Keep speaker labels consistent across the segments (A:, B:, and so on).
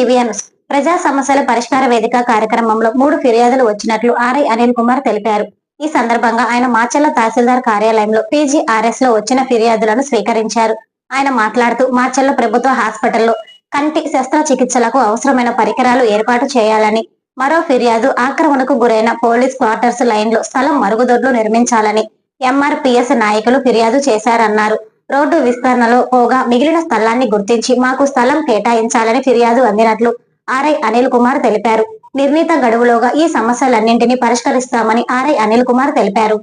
A: TVN ప్రజా సమస్యల పరిష్కార వేదిక కార్యక్రమంలో మూడు ఫిర్యాదులు వచ్చినట్లు ఆర్ఐ అనిల్ కుమార్ తెలిపారు. ఈ సందర్భంగా ఆయన మాచెల్ల తహసీల్దార్ కార్యాలయంలో పీజీఆర్ఎస్లో వచ్చిన ఫిర్యాదులను స్వీకరించారు. ఆయన మాట్లాడుతూ మాచర్ల ప్రభుత్వ హాస్పిటల్లో కంటి శస్త్రచికిత్సలకు అవసరమైన పరికరాలు ఏర్పాటు చేయాలని మరో ఫిర్యాదు ఆక్రమణకు గురైన పోలీస్ క్వార్టర్స్ లైన్లో స్థలం మరుగుదొడ్లు నిర్మించాలని ఎంఆర్పిఎస్ నాయకులు ఫిర్యాదు చేశారన్నారు. రోడ్డు విస్తరణలో పోగా మిగిలిన స్థలాన్ని గుర్తించి మాకు స్థలం కేటాయించాలని ఫిర్యాదు అందినట్లు ఆర్ఐ అనిల్ కుమార్ తెలిపారు. నిర్ణీత గడువులోగా ఈ సమస్యలన్నింటినీ పరిష్కరిస్తామని ఆర్ఐ అనిల్ కుమార్ తెలిపారు.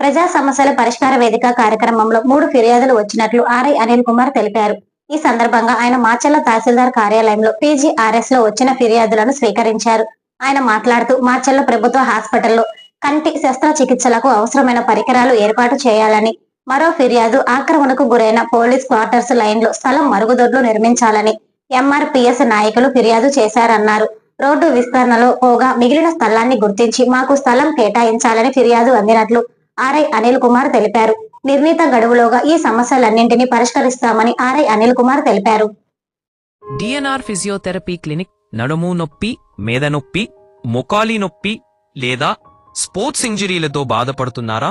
A: ప్రజా సమస్యల పరిష్కార వేదిక కార్యక్రమంలో మూడు ఫిర్యాదులు వచ్చినట్లు ఆర్ఐ అనిల్ కుమార్ తెలిపారు. ఈ సందర్భంగా ఆయన మాచర్ల తహసీల్దార్ కార్యాలయంలో పీజీఆర్ఎస్లో వచ్చిన ఫిర్యాదులను స్వీకరించారు. ఆయన మాట్లాడుతూ మార్చెల్ల ప్రభుత్వ హాస్పిటల్లో కంటి శస్త్రచికిత్సలకు అవసరమైన పరికరాలు ఏర్పాటు చేయాలని మరో ఫిర్యాదు ఆక్రమణకు గురైన పోలీస్ క్వార్టర్స్ లైన్లో స్థలం మరుగుదొడ్లు నిర్మించాలని ఎంఆర్పిఎస్ నాయకులు ఫిర్యాదు చేశారన్నారు. రోడ్డు విస్తరణలో పోగా మిగిలిన స్థలాన్ని గుర్తించి మాకు స్థలం కేటాయించాలని ఫిర్యాదు అందినట్లు ఆర్ఐ అనిల్ కుమార్ తెలిపారు. నిర్ణీత గడువులోగా ఈ సమస్యలన్నింటినీ పరిష్కరిస్తామని ఆర్ఐ అనిల్ కుమార్ తెలిపారు.
B: డిఎన్ఆర్ ఫిజియోథెరపీ క్లినిక్ నడుము నొప్పి మేద నొప్పి మొకాలి నొప్పి లేదా స్పోర్ట్స్ ఇంజరీలతో బాధపడుతున్నారా?